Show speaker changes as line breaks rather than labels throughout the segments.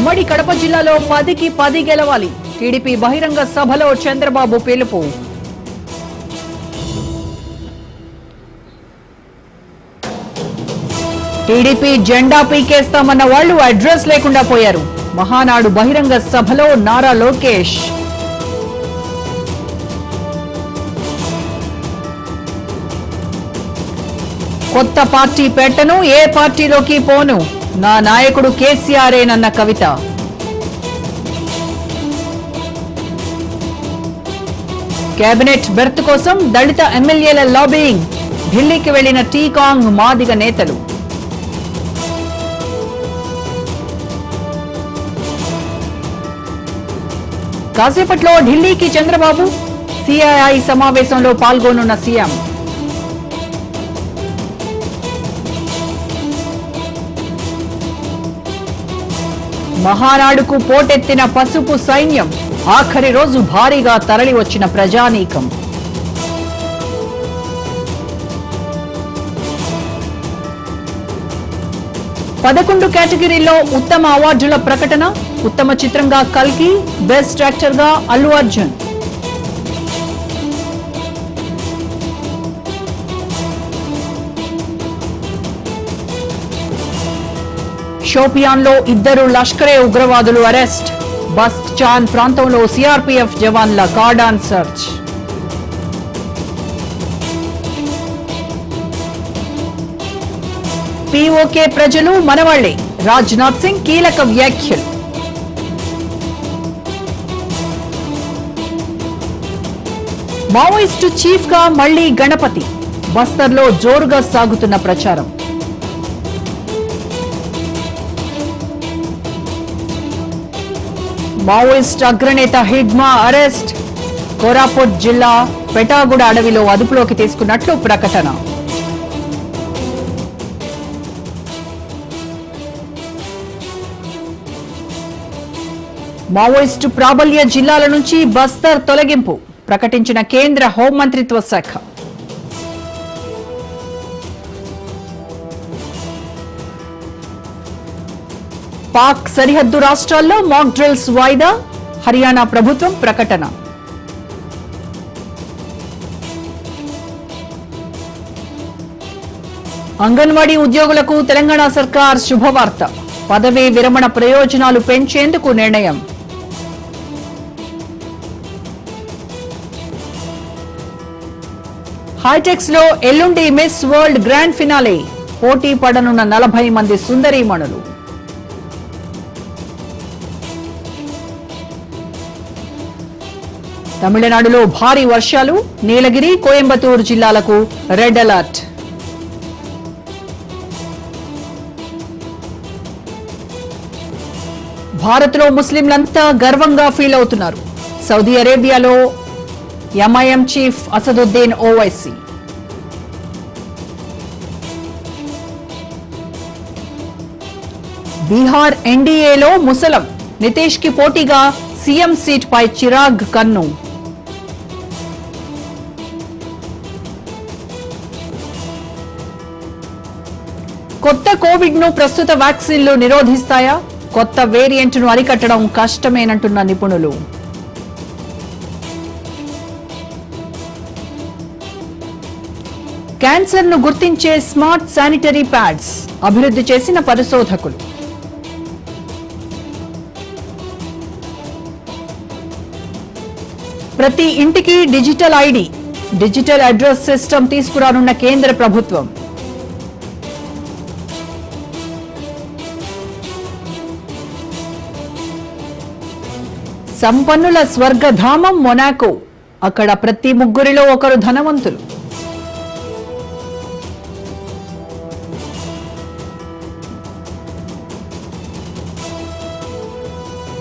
ఉమ్మడి కడప జిల్లాలో పదికి పది గెలవాలి. టీడీపీ బహిరంగ సభలో చంద్రబాబు పిలుపు. టీడీపీ జెండా పీకేస్తామన్న వాళ్ళు అడ్రస్ లేకుండా పోయారు. మహానాడు బహిరంగ సభలో నారా లోకేష్. కొత్త పార్టీ పెట్టను ఏ పార్టీలోకి పోను? నా నాయకుడు కేసీఆరేనన్న కవిత. కేబినెట్ బెర్త్ కోసం దళిత ఎమ్మెల్యేల లాబీయింగ్ ఢిల్లీకి వెళ్ళిన టీకాంగ్ మాదిగ నేతలు. కాసేపట్లో ఢిల్లీకి చంద్రబాబు సిఐఐ సమావేశంలో పాల్గొనున్న సీఎం. మహానాడుకు పోటెత్తిన పసుపు సైన్యం ఆఖరి రోజు భారీగా తరలి వచ్చిన ప్రజానీకం. పదకొండు కేటగిరీలో ఉత్తమ అవార్డుల ప్రకటన ఉత్తమ చిత్రంగా కల్కి బెస్ట్ యాక్టర్గా అల్లు అర్జున్. షోపియాన్లో ఇద్దరు లష్కరే ఉగ్రవాదులు అరెస్ట్. బస్ చాన్ ప్రాంతంలో సిఆర్పీఎఫ్ జవాన్ల కార్డాన్ సర్చ్. పీఓకే ప్రజలు మనవాళ్ళే. రాజ్నాథ్ సింగ్ కీలక వ్యాఖ్యలు. మావోయిస్టు చీఫ్గా మళ్ళీ గణపతి. బస్తర్లో జోరుగా సాగుతున్న ప్రచారం. మావోయిస్ట్ అగ్రనేత హిడ్మా అరెస్ట్. కోరాపుట్ జిల్లా పెటాగుడ అడవిలో అదుపులోకి తీసుకున్నట్లు ప్రకటన. మావోయిస్టు ప్రాబల్య జిల్లాల నుంచి బస్తర్ తొలగింపు. ప్రకటించిన కేంద్ర హోంమంత్రిత్వ శాఖ. పాక్ సరిహద్దు రాష్ట్రాల్లో మాక్ డ్రిల్స్ వాయిదా హర్యానా ప్రభుత్వం ప్రకటన. అంగన్వాడీ ఉద్యోగులకు తెలంగాణ సర్కార్ శుభవార్త. పదవీ విరమణ ప్రయోజనాలు పెంచేందుకు నిర్ణయం. హైటెక్స్లో ఎల్లుండి మిస్ వరల్డ్ గ్రాండ్ ఫినాలే. పోటీ పడనున్న నలభై మంది సుందరీమణులు. తమిళనాడులో భారీ వర్షాలు నీలగిరి కోయంబత్తూరు జిల్లాలకు రెడ్ అలర్ట్. భారత్లో ముస్లింలంతా గర్వంగా ఫీల్ అవుతున్నారు. సౌదీ అరేబియాలో ఎంఐఎం చీఫ్ అసదుద్దీన్ ఓవైసీ. బీహార్ ఎన్డీఏలో ముసలం నితేష్కి పోటీగా సీఎం సీట్ పై చిరాగ్ కన్ను. కొత్త కోవిడ్ను ప్రస్తుత వ్యాక్సిన్లు నిరోధిస్తాయా? కొత్త వేరియంట్ను అరికట్టడం కష్టమేనంటున్న నిపుణులు. క్యాన్సర్ను గుర్తించే స్మార్ట్ శానిటరీ ప్యాడ్స్ అభివృద్ధి చేసిన పరిశోధకులు. ప్రతి ఇంటికి digital ID digital address system తీసుకురానున్న కేంద్ర ప్రభుత్వం. సంపన్నుల స్వర్గధామం మొనాకో. అక్కడ ప్రతి ముగ్గురిలో ఒకరు ధనవంతులు.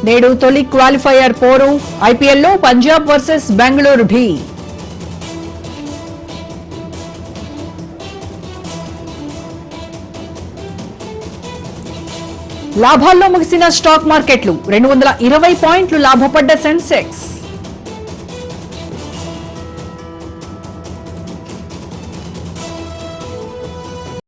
నేడు తొలి క్వాలిఫైయర్ పోరు ఐపీఎల్లో పంజాబ్ వర్సెస్ బెంగళూరు ఢీ. లాభాల్లో ముగిసిన స్టాక్ మార్కెట్లు. రెండు వందల ఇరవై పాయింట్లు లాభపడ్డ సెన్సెక్స్.